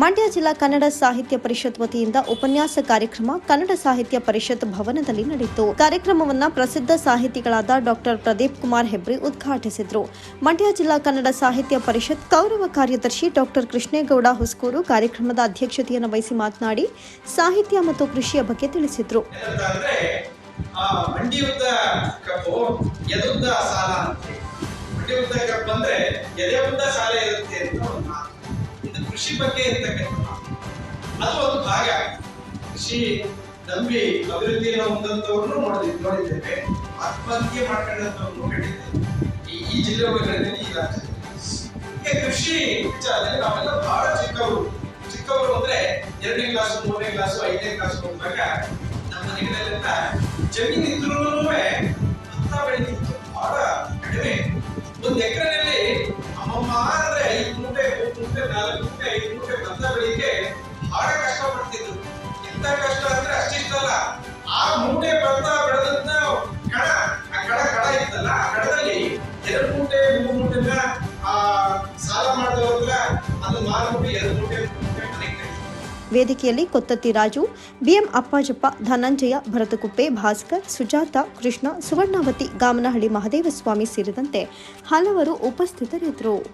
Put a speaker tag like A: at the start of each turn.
A: ಮಂಡ್ಯ ಜಿಲ್ಲಾ ಕನ್ನಡ ಸಾಹಿತ್ಯ ಪರಿಷತ್ ವತಿಯಿಂದ ಉಪನ್ಯಾಸ ಕಾರ್ಯಕ್ರಮ ಕನ್ನಡ ಸಾಹಿತ್ಯ ಪರಿಷತ್ ಭವನದಲ್ಲಿ ನಡೆಯಿತು. ಕಾರ್ಯಕ್ರಮವನ್ನು ಪ್ರಸಿದ್ಧ ಸಾಹಿತಿಗಳಾದ ಡಾಕ್ಟರ್ ಪ್ರದೀಪ್ ಕುಮಾರ್ ಹೆಬ್ರಿ ಉದ್ಘಾಟಿಸಿದರು. ಮಂಡ್ಯ ಜಿಲ್ಲಾ ಕನ್ನಡ ಸಾಹಿತ್ಯ ಪರಿಷತ್ ಗೌರವ ಕಾರ್ಯದರ್ಶಿ ಡಾಕ್ಟರ್ ಕೃಷ್ಣೇಗೌಡ ಹುಸ್ಕೂರು ಕಾರ್ಯಕ್ರಮದ ಅಧ್ಯಕ್ಷತೆಯನ್ನು ವಹಿಸಿ ಮಾತನಾಡಿ ಸಾಹಿತ್ಯ ಮತ್ತು ಕೃಷಿಯ ಬಗ್ಗೆ ತಿಳಿಸಿದರು.
B: ಕಪ್ಪು ಕೃಷಿ ಬಗ್ಗೆ ಇರ್ತಕ್ಕಂಥ ಅದು ಒಂದು ಭಾಗ. ಕೃಷಿ ನಂಬಿ ಅಭಿವೃದ್ಧಿಯನ್ನು ಹೊಂದಂತವ್ರನ್ನು ನೋಡಿದ್ವಿ ನೋಡಿದ್ದೇವೆ. ಆತ್ಮಹತ್ಯೆ ಮಾಡ್ಕೊಂಡಂತವ್ರನ್ನು ಕಂಡಿದ್ದೇವೆ ಈ ಜಿಲ್ಲೆ ಬಗ್ಗೆ ಈ ರಾಜ್ಯದಲ್ಲಿ ಕೃಷಿ ವಿಚಾರದಲ್ಲಿ ನಾವೆಲ್ಲ ಬಹಳ ಚಿಕ್ಕವರು. ಚಿಕ್ಕವರು ಅಂದ್ರೆ ಎರಡನೇ ಕ್ಲಾಸ್ ಮೂರನೇ ಕ್ಲಾಸ್ ಐದನೇ ಕ್ಲಾಸ್ ಹೋಗುವಾಗ ನಮ್ಮ ಮನೆಗಳಲ್ಲೆಲ್ಲ ಜಮೀನಿದ್ರು ಭತ್ತ ಬೆಳೆದಿತ್ತು. ಬಹಳ ಕಡಿಮೆ. ಒಂದು ಎಕರೆನಲ್ಲಿ ಎಂತ ಕಷ್ಟ ಅಂದ್ರೆ ಅಷ್ಟಿಷ್ಟಲ್ಲ ಆ ಮೂಟೆ ಭತ್ತ ಬೆಳೆದಂತ ಕಡ ಆ ಕಡ ಕಡ ಇತ್ತಲ್ಲ, ಆ ಕಡದಲ್ಲಿ ಎರಡು ಮೂಟೆ, ಮೂರು ಮೂಟೆನ, ಆ, ಸಾಲ ಮಾಡಿದವ್ರಲ್ಲ ಅದು ಮಾರ್ಬಿಟ್ಟು ಎರಡು ಮೂಟೆ.
A: ವೇದಿಕೆಯಲ್ಲಿ ಕೊತ್ತತ್ತಿ ರಾಜು, ಬಿಎಂ ಅಪ್ಪಾಜಪ್ಪ, ಧನಂಜಯ, ಭರತಕುಪ್ಪೆ, ಭಾಸ್ಕರ್, ಸುಜಾತ, ಕೃಷ್ಣ, ಸುವರ್ಣಾವತಿ, ಗಾಮನಹಳ್ಳಿ ಮಹದೇವಸ್ವಾಮಿ ಸೇರಿದಂತೆ ಹಲವರು ಉಪಸ್ಥಿತರಿದ್ದರು